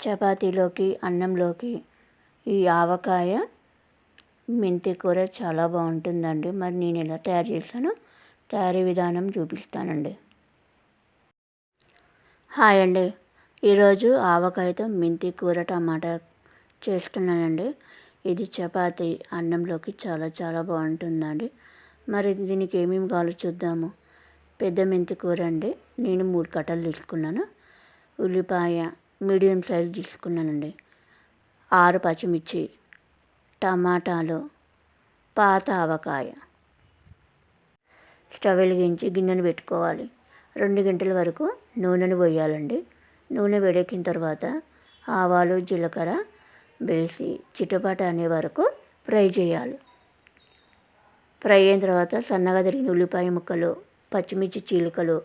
చపాతీలోకి అన్నంలోకి ఈ ఆవకాయ మెంతి కూర చాలా బాగుంటుందండి. మరి నేను ఎలా తయారు చేస్తానో తయారీ విధానం చూపిస్తానండి. హాయ్ అండి. ఈరోజు ఆవకాయతో మెంతి కూర టమాటా చేస్తున్నానండి. ఇది చపాతి అన్నంలోకి చాలా చాలా బాగుంటుందండి. మరి దీనికి ఏమేమి కావాలో చూద్దాము. పెద్ద మెంతి కూర అండి. నేను మూడు కట్టలు తీసుకున్నాను. ఉల్లిపాయ మీడియం సైజ్ తీసుకున్నానండి. ఆరు పచ్చిమిర్చి టమాటాలు పాత ఆవకాయ. స్టవ్ వెలిగించి గిన్నెను పెట్టుకోవాలి. రెండు గంటల వరకు నూనెను పోయాలండి. నూనె వేడెక్కిన తర్వాత ఆవాలు జీలకర్ర వేసి చిటపాట అనే వరకు ఫ్రై చేయాలి. ఫ్రై అయిన తర్వాత సన్నగా తరిగిన ఉల్లిపాయ ముక్కలు పచ్చిమిర్చి చీలికలు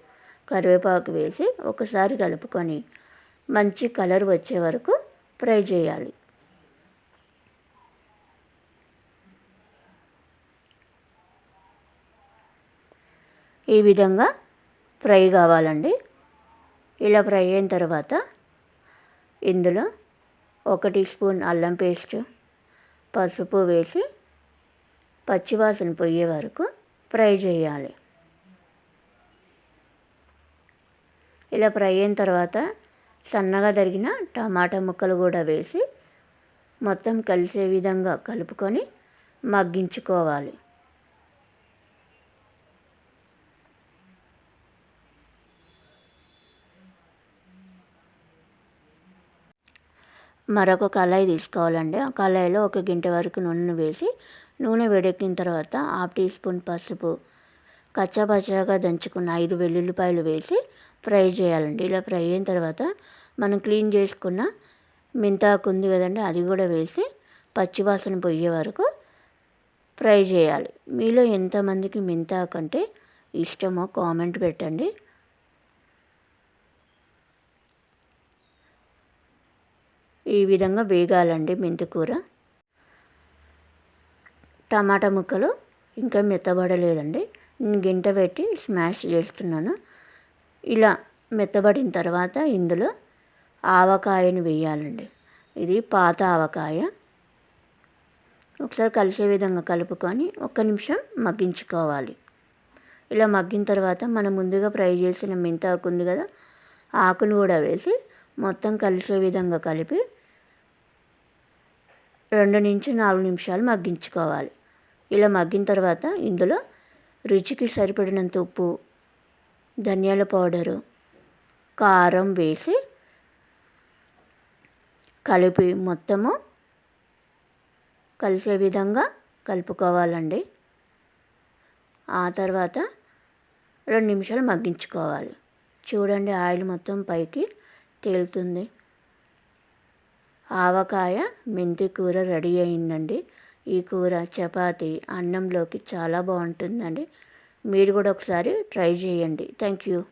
కరివేపాకు వేసి ఒకసారి కలుపుకొని మంచి కలర్ వచ్చే వరకు ఫ్రై చేయాలి. ఈ విధంగా ఫ్రై కావాలండి. ఇలా ఫ్రై అయిన తర్వాత ఇందులో ఒక టీ స్పూన్ అల్లం పేస్ట్ పసుపు వేసి పచ్చివాసన పోయే వరకు ఫ్రై చేయాలి. ఇలా ఫ్రై అయిన తర్వాత సన్నగా తరిగిన టమాటా ముక్కలు కూడా వేసి మొత్తం కలిసే విధంగా కలుపుకొని మగ్గించుకోవాలి. మరొక కళాయి తీసుకోవాలండి. ఆ కళాయిలో ఒక గంట వరకు నూనె వేసి నూనె వేడెక్కిన తర్వాత హాఫ్ టీ స్పూన్ పసుపు కచ్చాబచ్చాగా దంచుకున్న ఐదు వెల్లుల్లిపాయలు వేసి ఫ్రై చేయాలండి. ఇలా ఫ్రై అయిన తర్వాత మనం క్లీన్ చేసుకున్న మెంతాకు ఉంది కదండి అది కూడా వేసి పచ్చివాసన పోయే వరకు ఫ్రై చేయాలి. మీలో ఎంతమందికి మెంతాకు అంటే ఇష్టమో కామెంట్ పెట్టండి. ఈ విధంగా వేగాలండి మెంతికూర టమాటా ముక్కలు ఇంకా మెత్తబడలేదండి. గింట పెట్టి స్మాష్ చేస్తున్నాను. ఇలా మెత్తబడిన తర్వాత ఇందులో ఆవకాయను వేయాలండి. ఇది పాత ఆవకాయ. ఒకసారి కలిసే విధంగా కలుపుకొని ఒక్క నిమిషం మగ్గించుకోవాలి. ఇలా మగ్గిన తర్వాత మనం ముందుగా ఫ్రై చేసిన మెంతాకు ఉంది కదా ఆకును కూడా వేసి మొత్తం కలిసే విధంగా కలిపి రెండు నుంచి నాలుగు నిమిషాలు మగ్గించుకోవాలి. ఇలా మగ్గిన తర్వాత ఇందులో రుచికి సరిపడినంత ఉప్పు ధనియాల పౌడరు కారం వేసి కలిపి మొత్తము కలిసే విధంగా కలుపుకోవాలండి. ఆ తర్వాత రెండు నిమిషాలు మగ్గించుకోవాలి. చూడండి ఆయిల్ మొత్తం పైకి తేలుతుంది. ఆవకాయ మెంతి కూర రెడీ అయిందండి. ఈ కూర చపాతి అన్నంలోకి చాలా బాగుంటుందండి. మీరు కూడా ఒకసారి ట్రై చేయండి. Thank you.